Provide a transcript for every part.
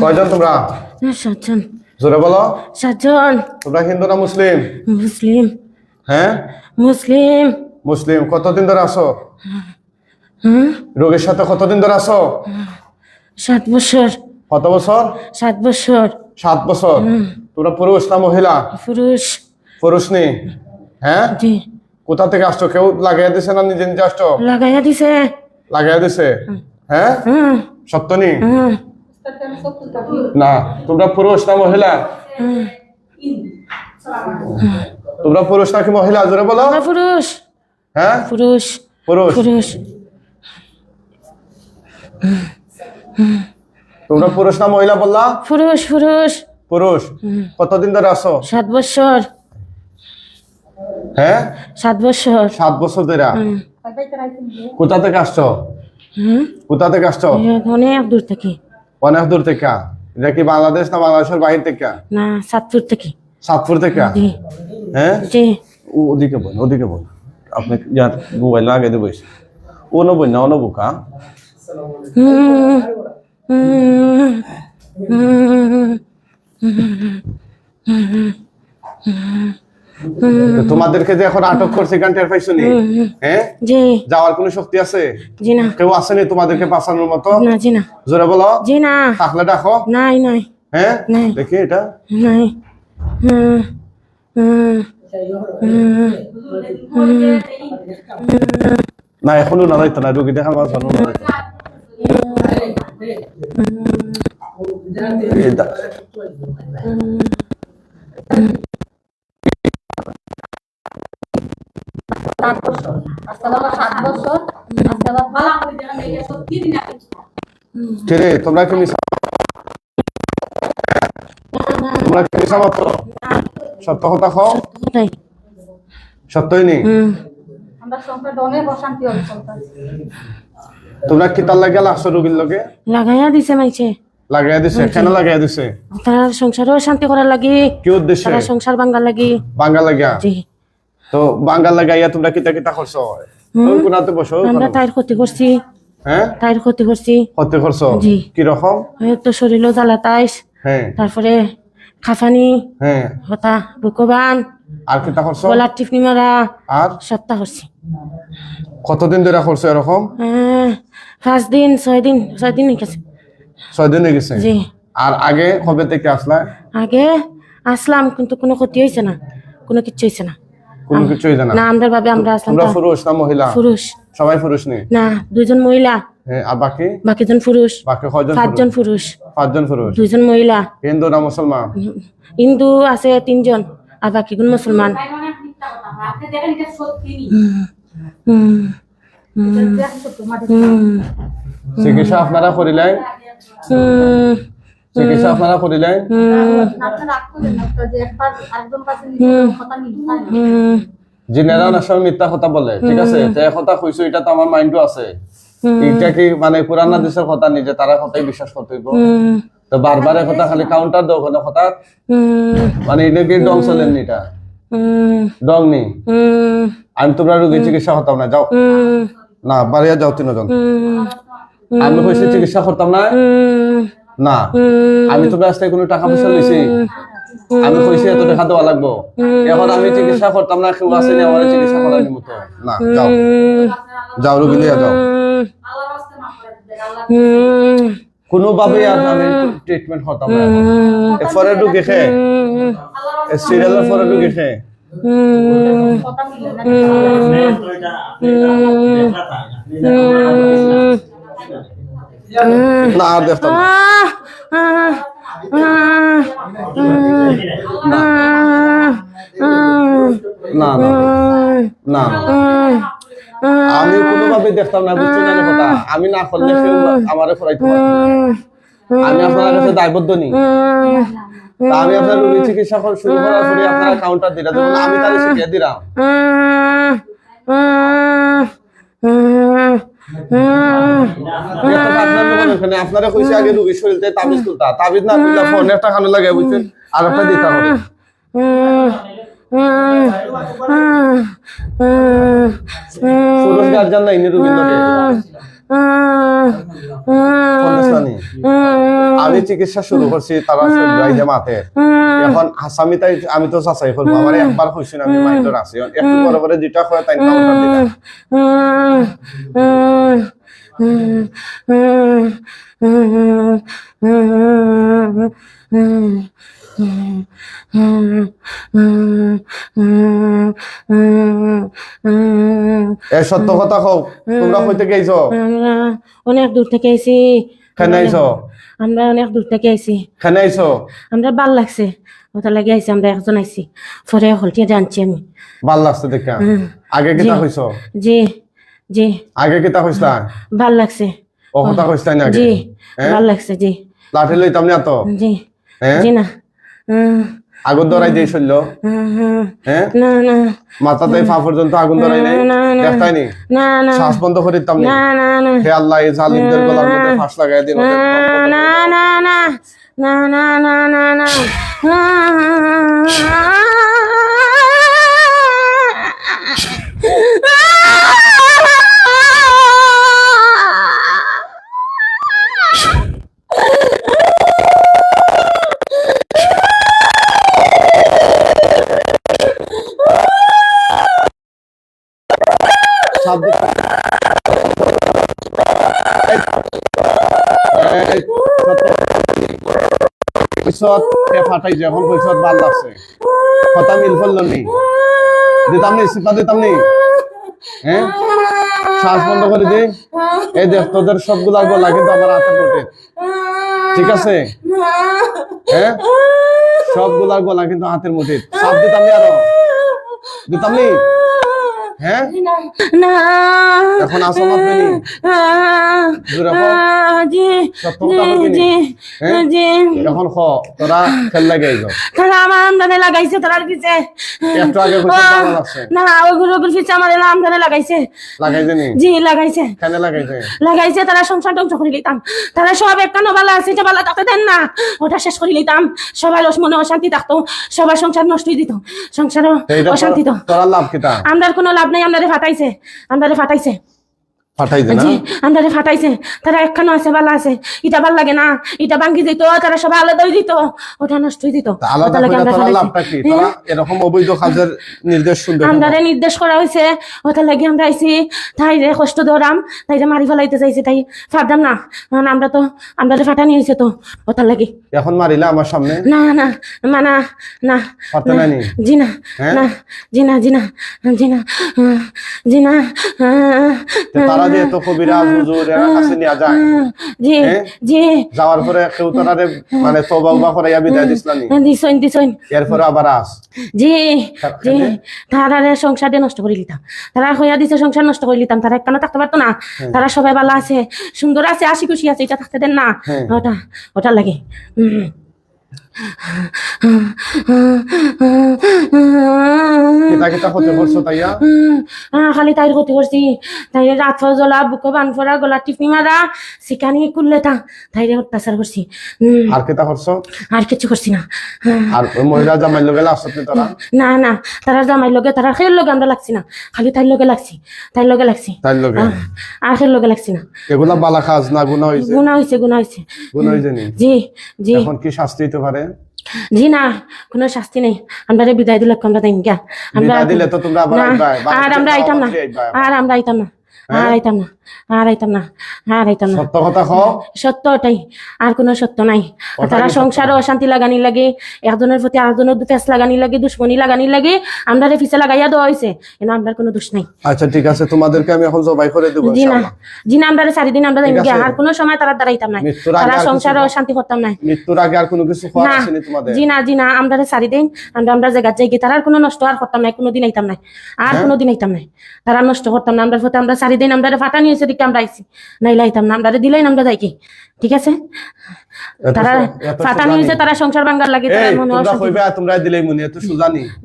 কয়জন তোমরা? সাতজন। জোরে বলো। সাতজন। তোমরা হিন্দু না মুসলিম? মুসলিম। হ্যাঁ? মুসলিম। মুসলিম। কতদিন ধরে আসো রোগীর সাথে কতদিন ধরে আসো সাত বছর। কত বছর? সাত বছর। সাত বছর। তোমরা পুরুষ না মহিলা? পুরুষ। পুরুষ নি? হ্যাঁ? জি। কোথা থেকে আসছো? কেউ লাগাইয়া দিছে না নিজে নিজে আসছো? লাগাইয়া দিছে। লাগাই দিছে? হ্যাঁ? সত্য নি হুম না তোমরা পুরুষ না মহিলা? তোমরা পুরুষ নাকি মহিলা? জোরে বলো। পুরুষ। হ্যাঁ? পুরুষ। পুরুষ। পুরুষ। তোমরা পুরুষ না মহিলা বললা? পুরুষ পুরুষ। পুরুষ। কতদিন ধরে আসো সাত বছর। হ্যাঁ? সাত বছর। সাত বছর ধরে। কোথা থেকে আসছো? কোথা থেকে আসছো অনেক দূর থেকে অনেক দূর থেকে এটা কি বাংলাদেশ না বাংলাদেশের বাহির থেকে না সাতপুর থেকে সাতপুর থেকে জি হ্যাঁ জি ও- ওদিকে বল ওদিকে বল আপনি ইয়ার মোবাইল লাগাই দেবো ও নব না ও নবো কা হুম হুম হুম তো তোমাদেরকে যে এখন আটক করছে গান টের পাইছো নি? হ্যাঁ জি। যাওয়ার কোনো শক্তি আছে? জি না। কেউ আসেনি তোমাদেরকে বাঁচানোর মতো? না জি না। জোরে বলো। জি না। থাকলে ডাকো নাই নাই। হ্যাঁ দেখি এটা। নাই। না এখনও না। যাইতো না। রুগী দেখার না না। সাত বছর। আজকে বাবা সাত বছর। আজকে বাবা ভালো করে সত্যি দিন তোমরা কি মিশা তোমরা কি মিশা মাত্র? সত্য কথা খাও সত্যই নেই? আমরা সংসারটা অনেক অশান্তি হবে তোমরা কি তার লাগে লাগছো রুগীর লগে? লাগাইয়া দিছে মাইছে। দিছে? কেন দিছে? তার সংসারও শান্তি করার লাগি। কি উদ্দেশ্যে? তারা সংসার ভাঙ্গার লাগি। বাঙ্গা লাগিয়া? জি। তো বাঙ্গা লাগাইয়া তোমরা কিতা কিতা করছ? ওই কোনাতে বসো আমরা কোনাতে। ক্ষতি করছি। হ্যাঁ? তাইর ক্ষতি করছি। হতে করছ? জি। কি রকম? তো শরীরও জ্বালা তাইস হ্যাঁ। তারপরে খাফানি হ্যাঁ। হতা বুকবান। আর কিতা করছ? গলার টিপনি মারা। আর? সপ্তাহ করছি। কতদিন ধরে করছ এরকম? হ্যাঁ, পাঁচ দিন ছয় দিন ছয় দিন গেছে। ছয় দিন গেছে? জি। আর আগে কবে থেকে আসলা? আগে আসলাম কিন্তু কোনো ক্ষতি হয়েছে না। কোনো কিছু হয়েছে না। কোনো কিছুই জানা না আমাদের ভাবে আমরা আসলাম তোমরা তা- পুরুষ না মহিলা? পুরুষ সবাই পুরুষ নেই না দুইজন মহিলা। হ্যাঁ আর বাকি? বাকিজন পুরুষ বাকি কয়জন পাঁচজন পুরুষ? পাঁচজন পুরুষ দুইজন মহিলা। হিন্দু না মুসলমান? হিন্দু আছে তিনজন আর বাকিগুলো মুসলমান। তাই অনেক মিথ্যা কথা। আপনি দেখেন এটা সত্যি নি হুম এটা সত্য মাটি হুম। চিকিৎসা আপনারা করিলেন? হুম। চিকিৎসা আপনারা করিলেন? জিনেরা মিথ্যা কথা বলে ঠিক আছে? তো কথা কইছো এটা তো আমার মাইন্ডও আছে। এটা কি মানে পুরান দেশের কথা নিজে তারা কথাই বিশ্বাস করতে তো বারবার কথা খালি কাউন্টার দাও কোনো কথা? মানে এটা কি ডং চলেন এটা? ডং নি? আমি তোমরা রোগী চিকিৎসা করতাম না যাও। না বাড়িয়া যাও তিনজন। আমি কইছি চিকিৎসা করতাম না। না, আমি তোমরা আজকে কোনো টাকা পয়সা লইছি। আমি কইছি এত টাকা দেওয়া লাগবো। এখন আমি চিকিৎসা করতাম না, কেউ আসেনি আমার চিকিৎসা করার নিমতো না, যাও। যাও, রুগী লিয়া যাও। কোনোভাবেই আর আমি ট্রিটমেন্ট করতাম না এরপরে রুগী খেয়ে সিরিয়ালের পরে রুগী খেয়ে মিলে না না আর না। না। না না না। আমি কোনোভাবেই দেখতাম না বুঝতে জানি কথা? আমি না করলে আমারে ফরাইতে আমি আপনার কাছে দায়বদ্ধ নি আমি আপনার রোগী চিকিৎসা শুরু করার পরে আপনারা কাউন্টার দিলা আমি তাহলে শিখিয়ে দিলাম। আগে না ফোনে লাগে বুঝছেন? নাই নি? আমি চিকিৎসা শুরু করছি, তারা মাতে এখন আসামি তাই আমি তো চাচাই করব। আমার একবার হয়েছে না, আমি মাইন্ডর আছি একটু পরে পরে যেটা হয় তাই এ সত্য কথা হোক তোমরা কইতে গেছো আমরা অনেক দূর থেকে আইছি। কেন আইছো? আমরা অনেক দূর থেকে আইছি। কেন আইছো? আমরা ভালো লাগছে। ওটা লাগে আইছি আমরা একজন আইছি। পরে হলটিয়া জানছি আমি। ভালো লাগছে দেখা। আগে জি। হইছো? জি। জি। আগে কিতা হইছলা ভালো লাগছে। ও কথা হইছলা না জি? ভালো লাগছে জি। লাঠি লইতাম না তো জি। জি না। আগুন ধরাই দিয়ে হুম। হ্যাঁ না না। মাথাতে পা পর্যন্ত আগুন ধরাই নাই? না, না। দেখতাই নি? না না। শ্বাস বন্ধ করে দিতাম না? না না হে আল্লাহ এই জালিমদের গলার মধ্যে ফাঁস লাগাই দিন না দিন। না না। না না না না না সাত দিন- এই, এই, হ্যাঁ শ্বাস বন্ধ দি। তোদের সবগুলা গলা কিন্তু আমার হাতে পড়ে ঠিক আছে? হ্যাঁ সবগুলার গলা কিন্তু হাতের মুঠে সাপ দিতাম আরও? হ্যাঁ? না এখন আসো এখন খ তোরা খেল লাগে যাও। তারা আমার আমদানে লাগাইছে তারার পিছে। একটু আগে কইছে ভালো লাগছে না ওগুলো ওগুলো পিছে আমার আমদানে লাগাইছে। লাগাইছে নি? জি লাগাইছে। কেন লাগাইছে? লাগাইছে তারা সংসার করে লিতাম তারা সব একখানো বালা আছে বালা তাকে দেন না। ওটা শেষ করে লিতাম সবাই মনে অশান্তি থাকতো। সবার সংসার নষ্টই দিত। এইটা অশান্তি তো। তোরা- লাভ আমরার কোনো লাভ নাই আমদারে ফাটাইছে আমদারে ফাটাইছে না। ফাটাইছে তারা একখানো আছে বালা আছে। ইটা ভালো লাগে না ইটা ভাঙ্গি দিত তারা সবাই আলাদাই দিত। ওটা নষ্টই দিত। আলাদা ওটা লাগে করে আমরা লাভটা কি? তোরা এরকম অবৈধ কাজের নির্দেশ শুনবে কেন? নির্দেশ করা হয়েছে ওটা লাগি আমরা আইছি তাই রে কষ্ট ধরাম তাই রে মারি ফেলাইতে চাইছে তাই ফাটাম না। কারণ আমরা তো আমদারে ফাটানি হয়েছে তো ওটা লাগি। এখন মারিলা আমার সামনে? না না মানা না জি না হ্যাঁ? না জি না জি না জি না জি না তো তারা যে এত কবিরাজ হুজুর এরা কাছে নিয়ে যায়। জি হ্যাঁ? জি। যাওয়ার পরে কেউ তারারে মানে উবা করাইয়া বিদায় দিছইন দিছইন এরপরে আবার আস। জি জি। হ্যাঁ? তারা সংসার নষ্ট করে লিতাম। তারা হইয়া দিছে সংসার নষ্ট করে লিতাম। তারা একখানে থাকতে পারতো না। তারা সবাই ভালো আছে সুন্দর আছে আশি খুশি আছে এটা থাকতে দেন না। হ্যাঁ। ওটা ওটা লাগে। খালি তাইর ক্ষতি করছি তাইরে রাত জ্বলা বুকো বান ফোরা গলা টিপি মারা শিকানি করলে তা তাইরে অত্যাচার করছি আর কিতা করছ আর কিছু করছি না। আর মহিলা জামাই লগে আসতে তোরা না না তারা জামাই লগে তারা খের লগে আমরা লাগছি না। খালি তাইর লগে লাগছি তাইর লগে লাগছি। তাই লগে? আর খের লগে লাগছি না। এগুলা বালা কাজ না? জি জি। এখন কি শাস্তি হইতে পারে? জি না কোনো শাস্তি নেই। আমরা বিদায় দিলে আমরা দেন গা আমরা বিদায় দিলে তো তোমরা আবার না, আইবা, বাড়িতে আর আমরা আইতাম না। আর আমরা আইতাম না। আর আইতাম না আর আইতাম না আর আইতাম না। সত্য কথা কও। সত্য ওটাই আর কোনো সত্য নাই। তারা। সংসারে অশান্তি লাগানি লাগে একজনের প্রতি আরেকজনের ফেস লাগানি লাগে দুশ্মনী লাগানি লাগে আমরা পিছে লাগাইয়া দেওয়া হয়েছে কিন্তু আমরা কোনো দোষ নাই। আচ্ছা ঠিক আছে তোমাদেরকে আমি এখন জবাই করে দেবো জি না জি না আমরা চারিদিন আমরা যাইম আর কোনো সময় তারা দাঁড়াইতাম নাই তারা সংসারে অশান্তি করতাম নাই মৃত্যুর আগে আর কোনো কিছু না আসেনি তোমাদের? জি না জি না আমরা রে সারি দিন আমরা আমরা জায়গা যাই গিয়ে তারা আর কোনো নষ্ট আর করতাম নাই কোনো দিন আইতাম নাই আর হ্যাঁ? কোনো দিন আইতাম নাই তারা নষ্ট করতাম না আমরা ফতে আমরা সারি দিন আমরা ফাটা নিয়েছে দিকে আমরা আইছি। নাইলে আইতাম না আমরা দিলেই আমরা যাই কি? ঠিক আছে? তারা ফাটা নিয়েছে তারা সংসার লাগে তারা মনে তোমরা কইবে তোমরা দিলেই মনে এত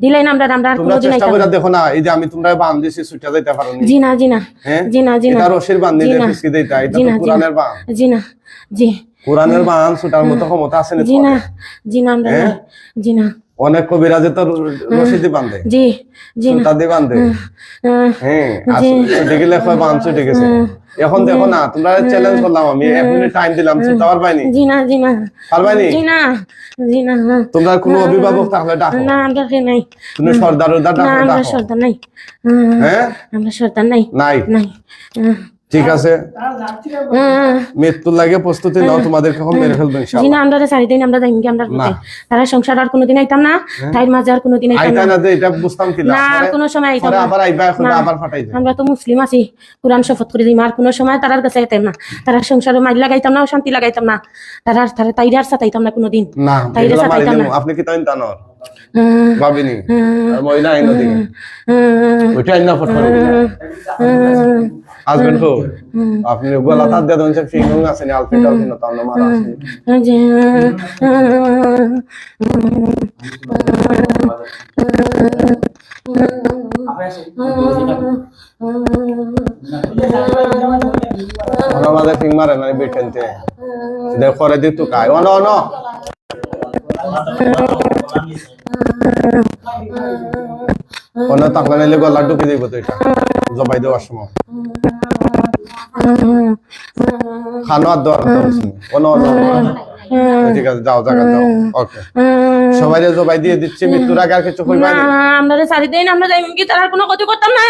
দিলেই আমরা আমরা আর তোমরা কোনো দিন আইতাম না। দেখো না এই যে আমি তোমরা বান দিছি ছুটা যাইতে পারো নি। জি না জি না হ্যাঁ? জি না জি না এটা রশির বান দিলে ফিসকি দেইতা এটা জি না, জি না। কোরআনের বান। জি না জি। কোরআনের বান ছুটার মতো ক্ষমতা আছে না জি না জি না আমরা হ্যাঁ? জি না অনেক কবিরাজে তো রশিদি বান্ধে জি বান্ধে হ্যাঁ ছুটে গেলে কয় ছুটে গেছে। এখন দেখো না তোমরা চ্যালেঞ্জ করলাম আমি। এক মিনিট টাইম দিলাম পারবাইনি জি না জি না। পারবাইনি জি না জি না। তোমরা কোনো অভিভাবক থাকলে ডাকো। না আমরা কে নাই। তুমি সর্দার উর্দার না আমরা সর্দার নাই। হ্যাঁ? আমরা সর্দার নাই। নাই। নাই। ঠিক আছে? মৃত্যুর লাগে প্রস্তুতি নাও তোমাদেরকে এখন মেরে ফেলব ইনশাআল্লাহ। না আমরা সারি দিন আমরা যাই আমরা। তারা সংসার আর কোনোদিন আইতাম না তাইর মাঝে আর কোনোদিন আইতাম আইতা না। না এটা বুঝতাম কি না? আর কোনো সময় আইতাম না। আবার আইবা এখন আবার ফাটাই যায় আমরা তো মুসলিম আছি কোরআন শপথ করে দিই আর কোনো সময় তারার কাছে আইতাম না। তারা সংসারে মাইল লাগাইতাম না শান্তি লাগাইতাম না। তারা তারা তাইরে আর সাতাইতাম না কোনোদিন। না তাইরে এগুলো মারি সাতাইতাম দিমু। না। আপনি কি তাই জানোর আহ, ভাবিনি। মহিলা আইন দিকে ওইটা আইন না আহ, হাজবেন্ড কো আপনি গলা তার দিয়ে দেন ফিঙ্গিং আছে নি আলফি টালফি না তাও মারা আছে। মাঝে ফিং মারে না বেটেনতে দে করে দি তু কাই ওনো ওনো ওনা তাকলা নাইলে গলা ঢুকে দিব তো এটা। জবাই দেওয়ার সময়। খানো আর দেওয়ার ওনো ওনো ঠিক আছে যাও জায়গা যাও। ওকে সবাই জবাই দিয়ে দিচ্ছি মৃত্যুর আগে আর কিছু কইবা না সারি দিন আমরা যাই কি তার কোনো ক্ষতি করতাম না।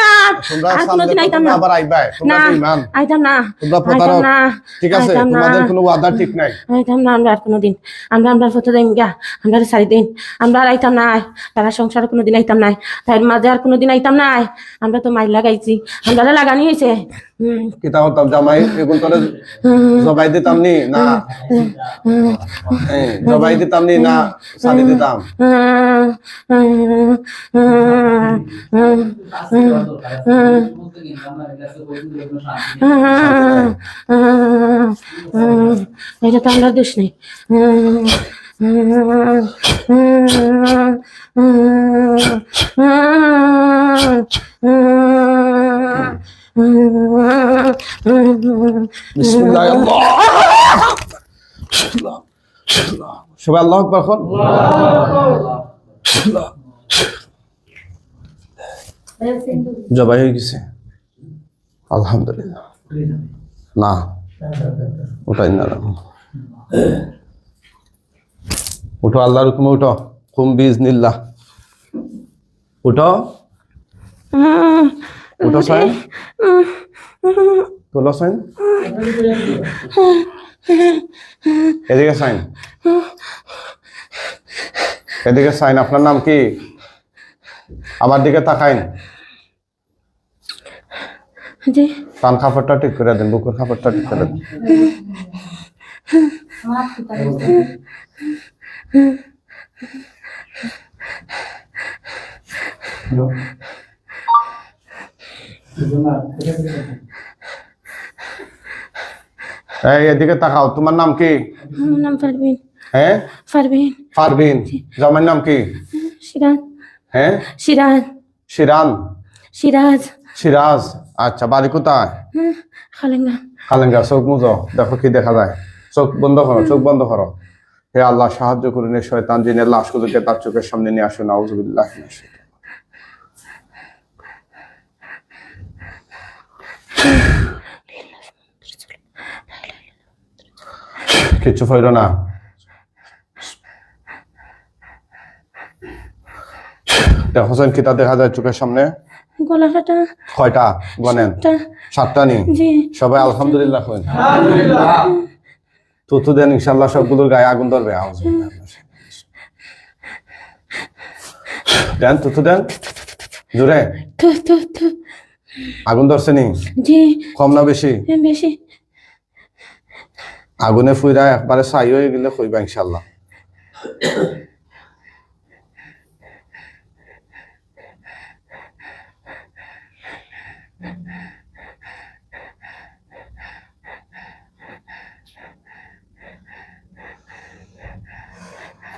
তোমরা সামনে আইতাম না। আবার আইবা তোমরা না ইমান। আইতাম না তোমরা প্রতারক। ঠিক আছে তোমাদের কোনো ওয়াদা ঠিক নাই। আইতাম না আমরা আর কোনোদিন আমরা আমরা ফটো গা আমরা সারি দিন আমরা আর আইতাম না। তারা সংসারে কোনোদিন আইতাম না তাই মাঝে আর কোনোদিন আইতাম না আমরা তো মাইল লাগাইছি আমরা লাগানি হয়েছে হুম কিতা হতাম জামাই এগুন করে জবাই দিতাম নি, না। জবাই দিতাম নি, না সারি দিতাম। এটা তো আমরা দোষ নেই। সবাই আল্লাহ এখন? জবাই হয়ে গেছে। আলহামদুলিল্লাহ। না ওটাই না। উঠো, আল্লাহর হুকুমে উঠো। কুম বিজ নিল্লাহ উঠো। উঠো সাইন? তোলো সাইন? এদিকে সাইন। এদিকে সাইন আপনার নাম কি? আমার দিকে তাকাইন। জি। কান খাবারটা ঠিক করে দেন বুকের খাবারটা ঠিক করে দেন। এই এদিকে তাকাও। তোমার নাম কি? আমার নাম হ্যাঁ কি? সিরাজ হ্যাঁ সিরাজ শিরান। সিরাজ। সিরাজ। আচ্ছা বাড়ি কোথায়? খালেঙ্গা। চোখ মুজো দেখো কি দেখা যায়। চোখ বন্ধ করো চোখ বন্ধ করো। হে আল্লাহ সাহায্য করুন শয়তান জিনের লাশগুলোকে তার চোখের সামনে নিয়ে আসুন। আউজুবিল্লাহ কিচ্ছু ফইল না। দেখছেন কিতা দেখা যায় চোখের সামনে? গলা কয়টা? গনেন সাতটা। নি? সবাই আলহামদুলিল্লাহ কইন। তো তো দেন ইনশাল্লাহ সবগুলোর গায়ে আগুন ধরবে। দেন তো তো দেন জোরে আগুন ধরছে নি? জি। কম না বেশি? বেশি। আগুনে ফুইরা একবারে ছাই হয়ে গেলে কইবা ইনশাল্লাহ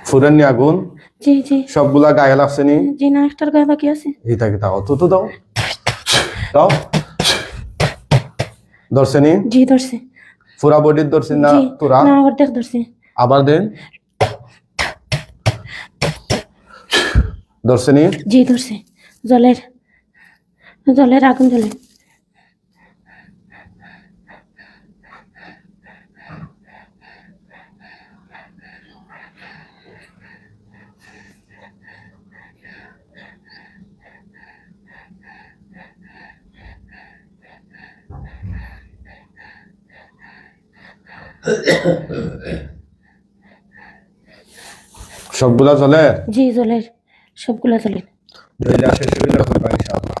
ফুরেননি আগুন? জি জি। সবগুলা গায়ে লাগছে নি? জি না একটার গায়ে বাকি আছে। এইটা কি তাও? তো তো দাও। দাও ধরছে নি? জি ধরছে। পুরা বডির ধরছে না তোরা? না অর্ধেক ধরছে। আবার দেন। দর্শনী জি ধরছে। জলের জলের আগুন জ্বলে। সবগুলা চলে? জি চলে। সবগুলা জলের জেলা শেষ হইলে করবা ইনশাআল্লাহ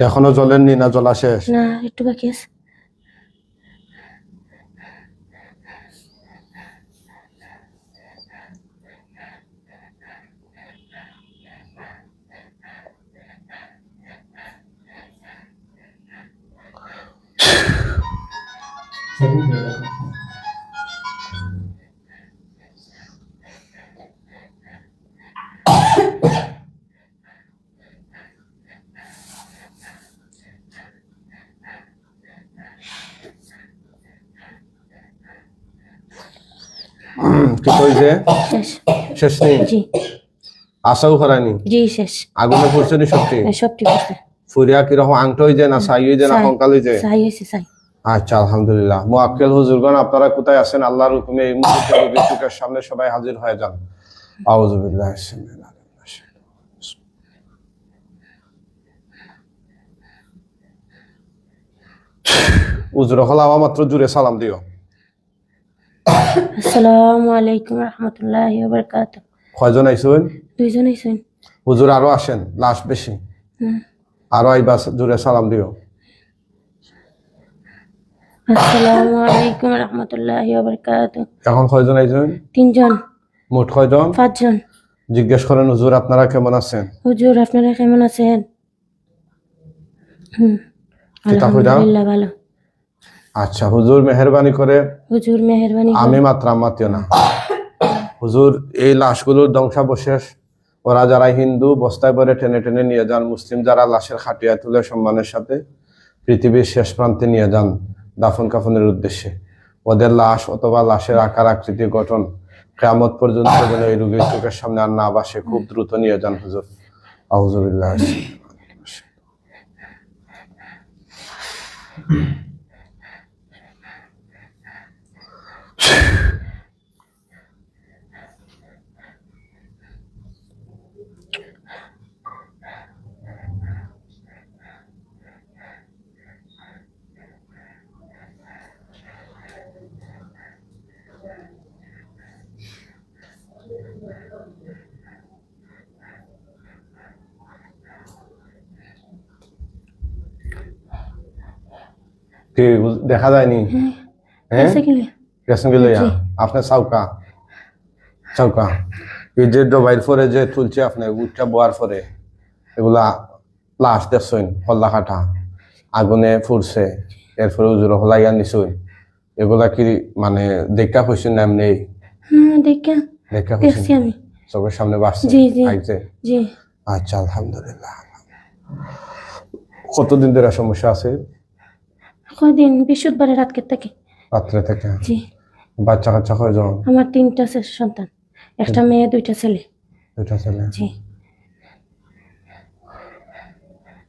এখনও জলেননি না জলা শেষ? না একটু বাকি আছে। কি কইছে শেষ। নেই। আশাও করায়নি জি শেষ। আগুনে পড়ছে নি সত্যি? সবটি করছে ফুরিয়া আংট হয়ে যায় না সাই হয়ে যায় না কঙ্কাল হয়ে যায় সাই হয়েছে সাই আচ্ছা আলহামদুলিল্লাহ। মোয়াক্কেল হুজুরগণ আপনারা কোথায় আছেন? আল্লাহর হুকুমে এই মুহূর্তে সামনে সবাই হাজির হয়ে যান। আউযুবিল্লাহি মিনাশ। উজুর হলাওয়া মাত্র জুড়ে সালাম দিও। আসসালামু আলাইকুম রহমতুল্লাহ বারকাত কয়জন আইসুন? দুইজন আইসেন। হুজুর আরও আসেন লাশ বেশি। আরও আইবা জুড়ে সালাম দিও। আসসালামু আলাইকুম রহমতুল্লাহ বারকাত এখন কয়জন আইসুন? তিনজন। মোট কয়জন? পাঁচজন। জিজ্ঞেস করেন হুজুর আপনারা কেমন আছেন? হুজুর আপনারা কেমন আছেন? হুম। আলহামদুলিল্লাহ ভালো। আচ্ছা হুজুর মেহরবানি করে। হুজুর মেহরবানি আমি মাত্র মাতিও না। হুজুর এই লাশগুলোর ধ্বংসাবশেষ। ওরা যারা হিন্দু বস্তায় পরে টেনে টেনে নিয়ে যান। মুসলিম যারা লাশের খাটিয়া তুলে সম্মানের সাথে পৃথিবীর শেষ প্রান্তে নিয়ে যান দাফন কাফনের উদ্দেশ্যে। ওদের লাশ অথবা লাশের আকার আকৃতি গঠন কেয়ামত পর্যন্ত যেন এই রোগীর চোখের সামনে আর না বাসে খুব দ্রুত নিয়ে যান হুজুর। আউজুবিল্লাহ কি বুঝ- দেখা যায়নি হ্যাঁ আছে কি না? গেছেন গেলে আপনার এই যে ডবাইল পরে যে তুলছে আপনি উঠটা বোয়ার পরে এগুলা লাশ দেখছেন হল্লা কাটা আগুনে ফুরছে এরপরে উজুর হলাইয়া নিছুন। এগুলা কি মানে দেখা হয়েছেন না এমনি? দেখা দেখা আমি। চোখের সামনে বাসছে। আইছে। আচ্ছা আলহামদুলিল্লাহ। কতদিন ধরে সমস্যা আছে? কদিন বৃহস্পতিবারে রাত কেটে থাকে। রাত্রে থেকে? জি। বাচ্চা কাচ্চা কয়জন? আমার তিনটা সন্তান। একটা মেয়ে দুইটা ছেলে। দুইটা ছেলে। জি।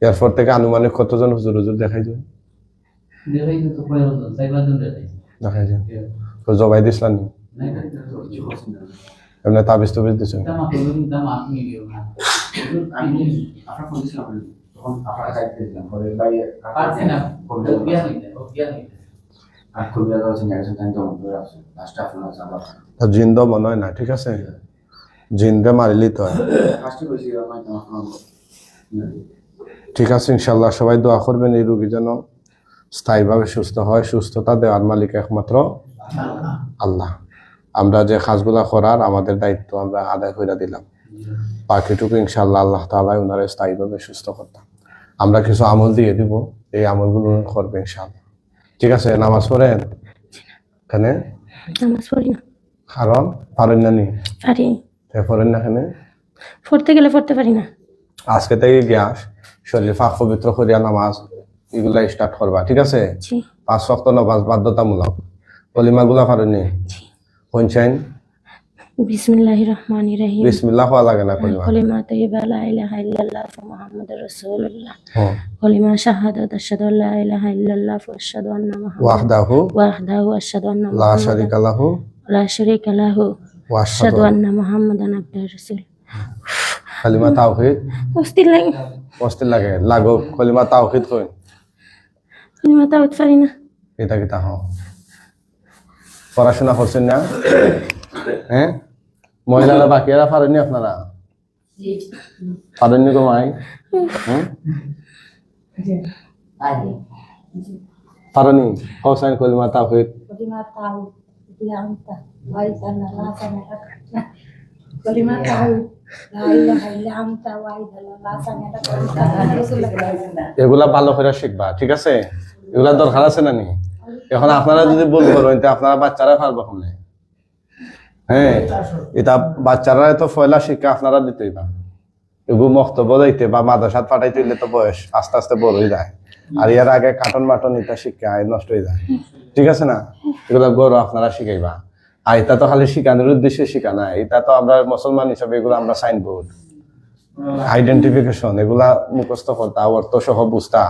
এরপর থেকে আনুমানিক কতজন হুজুর হুজুর দেখাই যায়? তো পাঁচজন দেখাই যায়। তো জবাই এমনি তাবিজ তুবিজ দিছ? দাম আপনি দাম আপনি দিও আমি আপনার ফোন দিয়েছিলাম তখন আপনার কাছে দিয়েছিলাম পরে ভাই পারছে না বিয়া হইতে বিয়া হইতে জিন্দ মনে না ঠিক আছে? জিন্দে মারিলি তো হয়। ঠিক আছে ইনশাল্লাহ সবাই দোয়া করবেন এই রোগী যেন স্থায়ীভাবে সুস্থ হয় সুস্থতা দেওয়ার মালিক একমাত্র আল্লাহ। আমরা যে কাজগুলা করার আমাদের দায়িত্ব আমরা আদায় করে দিলাম। বাকিটুকু ইনশাল্লাহ আল্লাহ তালা ওনারা স্থায়ীভাবে সুস্থ করতাম। আমরা কিছু আমল দিয়ে দিব এই আমলগুলো করবে ইনশাল্লাহ ঠিক আছে নামাজ পড়েন? এখানে? নামাজ পড়ি। না কারণ পারেন না নি? পারি। তে পড়েন না এখানে? পড়তে গেলে পড়তে পারি না। আজকে থেকে গ্যাস শরীর পাক পবিত্র করিয়া নামাজ এগুলা স্টার্ট করবা ঠিক আছে? পাঁচ শক্ত নামাজ বাধ্যতামূলক। কলিমা গুলা কোন পঞ্চায়েন বিসমিল্লাহির রহমানির রহিম বিসমিল্লাহ হওয়া লাগে না কলিমা কলিমা তাইয়্যিবা লা ইলাহা ইল্লাল্লাহ মুহাম্মাদুর রাসূলুল্লাহ হুম। কলিমা শাহাদাত আশহাদু আল্লা ইলাহা ইল্লাল্লাহ ওয়া আশহাদু আন্না মুহাম্মাদান ওয়াহদাহু ওয়াহদাহু আশহাদু আন্না লা মুহাম্মাদান শারিকা লাহু লা শারীকা লাহু ওয়া আশহাদু আশহাদু আন্না মুহাম্মাদান আবদুহু রাসূল কালিমা তাওহীদ অস্থির লাগে অস্থির লাগে লাগো কলিমা তাওহীদ কই কলিমা তাওহীদ পারি না এটা কিতা হ পড়াশোনা করছেন না হ্যাঁ মহিলারা বাকিরা পারেননি আপনারা? পারেননি গো মাই। পারেনি হোসেন কলিমা rasanya. এগুলা ভালো করে শিখবা ঠিক আছে? এগুলা দরকার আছে না নি? এখন আপনারা যদি তো আপনারা বাচ্চারা পারব কেমনে? হ্যাঁ এটা বাচ্চারা তো পয়লা শিক্ষা আপনারা দিতেই না এগু মক্তব্য দিতে বা মাদ্রাসাত পাঠাইতে হইলে তো বয়স আস্তে আস্তে বড় হয়ে যায়। আর এর আগে কাটন মাটন এটা শিক্ষা নষ্ট হয়ে যায়। ঠিক আছে না? এগুলা গৌরব আপনারা শিখাইবা। আর এটা তো খালি শিখানোর উদ্দেশ্যে শিখা না এটা তো আমরা মুসলমান হিসাবে এগুলো আমরা সাইনবোর্ড আইডেন্টিফিকেশন এগুলা মুখস্থ করতা অর্থ সহ বুঝতা।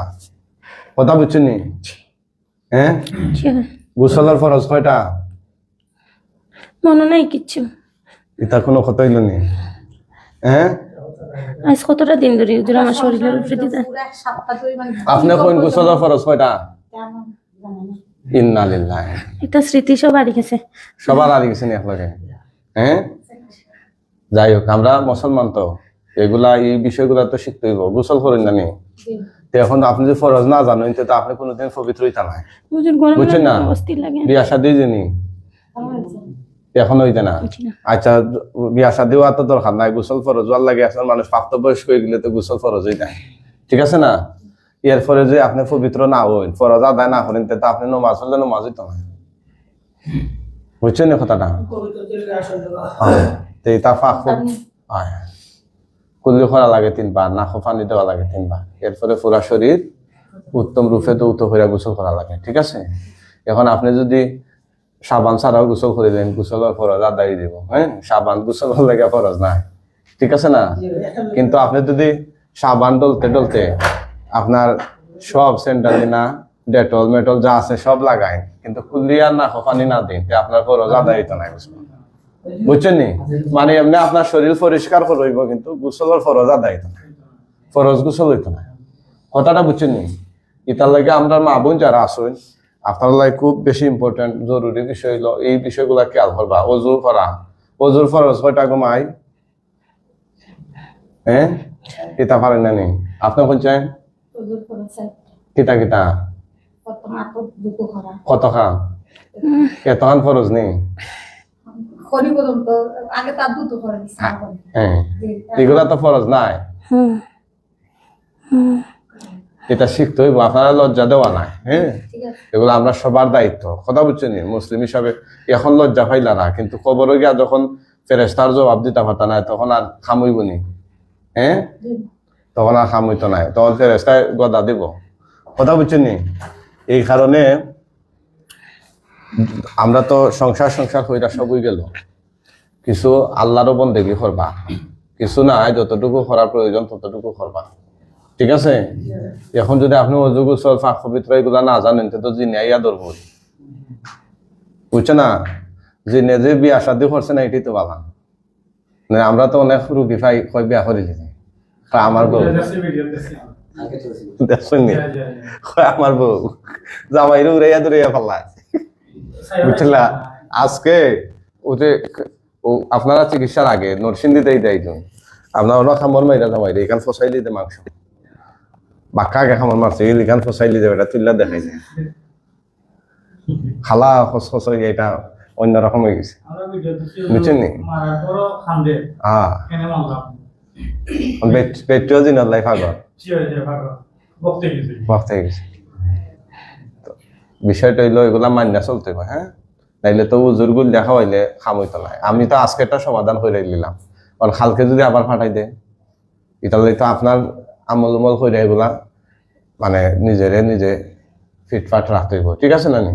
কথা বুঝছেন হ্যাঁ? গুসলের ফরজ কয়টা? মনে নাই কিচ্ছু। এটা কোনো কথা হইল নি। হ্যাঁ? আজ কতটা দিন ধরে হুজুর আমার শরীরের উপরে দিতে. আপনি কোন গুসলের ফরজ কয়টা. ইন্না লিল্লাহ। একটা স্মৃতি সব হারিয়ে গেছে। সবার আর গেছেন একলগে। হ্যাঁ? যাই হোক আমরা মুসলমান তো। এগুলা এই বিষয়গুলা তো শিখতে হইব। গোসল করেন না নি? এখন আপনি যদি ফরজ না জানেন তো আপনি কোনোদিন পবিত্র হইতা নাই। হুজুর বুঝছেন না? লাগে, বিয়া শাদি যিনি এখন হইতে না। আচ্ছা বিয়া শাদি হওয়া তো দরকার নাই গোসল ফরজ। হওয়ার লাগে এখন মানুষ প্রাপ্ত বয়স্ক হয়ে গেলে তো গোসল ফরজ যায় ঠিক আছে না? এর পরে যে আপনি পবিত্র না হইন ফরজ আদায় না করেন তো আপনি নমাজ হলে নমাজ হইতো না। বুঝছেন কথাটা। তো এটা ফাঁক কুল্লি করা লাগে তিনবার নাক পানি দেওয়া লাগে তিনবার। এরপরে পুরা শরীর উত্তম রূপে তো উত্তর হইয়া গোসল করা লাগে ঠিক আছে? এখন আপনি যদি সাবান ছাড়াও গোসল করে দেন গোসলের ফরজ আদায় দিব হ্যাঁ সাবান গোসলের লাগে ফরজ নাই। ঠিক আছে না? কিন্তু আপনি যদি সাবান ডলতে ডলতে আপনার সব সেন্টালিনা ডেটল মেটল যা আছে সব লাগায়, কিন্তু কুলিয়ার না পানি না দিন আপনার ফরজ আদায় হইতো না গোসল বুঝছেন নি? মানে এমনি আপনার শরীর পরিষ্কার করইব কিন্তু গোসলের ফরজ আদায় হইতো না ফরজ গোসল হইতো না কথাটা বুঝছেন নি? ইতার লাগে আমরা মা বোন যারা আসুন আপনার লাগে খুব বেশি ইম্পর্টেন্ট জরুরি বিষয় হলো এই বিষয়গুলা খেয়াল করবা। অজুর করা। অজুর ফরজ কয়টা ঘুমাই হ্যাঁ কিতা পারেন না নি আপনি Tujuh persen. কিতা কিতা? Potong atau butuh orang. কত খান ফরজ নেই. হ্যাঁ এগুলা তো ফরজ নাই। এটা শিখতে হইব আপনারা লজ্জা দেওয়া নাই। হ্যাঁ. এগুলো আমরা সবার দায়িত্ব। কথা বুঝছেন মুসলিম হিসাবে এখন লজ্জা পাইলা না কিন্তু কবরে গিয়া যখন ফেরেস্তার জবাব দিতে পারতা না তখন আর খামইব নি। হ্যাঁ তখন আর খামইতো নাই। তখন ফেরেস্তায় গদা দিব। কথা বুঝছেন নি? এই কারণে আমরা তো সংসার সংসার হইরা সবই গেল। কিছু আল্লাহরও বন্দেগি করবা কিছু নাই যতটুকু করার প্রয়োজন ততটুকু করবা। ঠিক আছে? এখন যদি আপনি অজু গোসল ফাঁক পবিত্র এগুলা না জানেন তো জিনে ইয়া ধরবো বুঝছে না? জিনে যে বিয়া শাদি করছে না এটাই তো না আমরা তো অনেক রুগী পাই কয় বিয়া করে কয় আমার বউ। দেখছেন নি? কয় আমার বউ? জামাই উড়াইয়া দৌড়াইয়া পাল্লা বুঝলা আজকে ও আপনারা চিকিৎসার আগে নরসিংদীতেই দেয় আপনার অনেক খামর মাইরা জামাই রে এখান ফসাইলি দে মাংস। বাক্কা কাকে খামার মারছে এই গান ফসাইলে যাবে এটা তুল্লা দেখাই যায়। খালা খস খস এটা অন্য রকম হয়ে গেছে। বুঝছেন নি? হ্যাঁ পেট্রিও দিন আল্লাহ ফাগর গেছে। বিষয়টা হইল এগুলা মান্যা চলতে হবে হ্যাঁ নাইলে তো উজুর গুল দেখা হইলে খামইতো নাই আমি তো আজকে একটা সমাধান করে নিলাম আর খালকে যদি আবার ফাটাই দে। ইতালে তো আপনার আমল উমল করে এগুলা মানে নিজেরে নিজে ফিটফাট রাখতে হইব। ঠিক আছে না নি?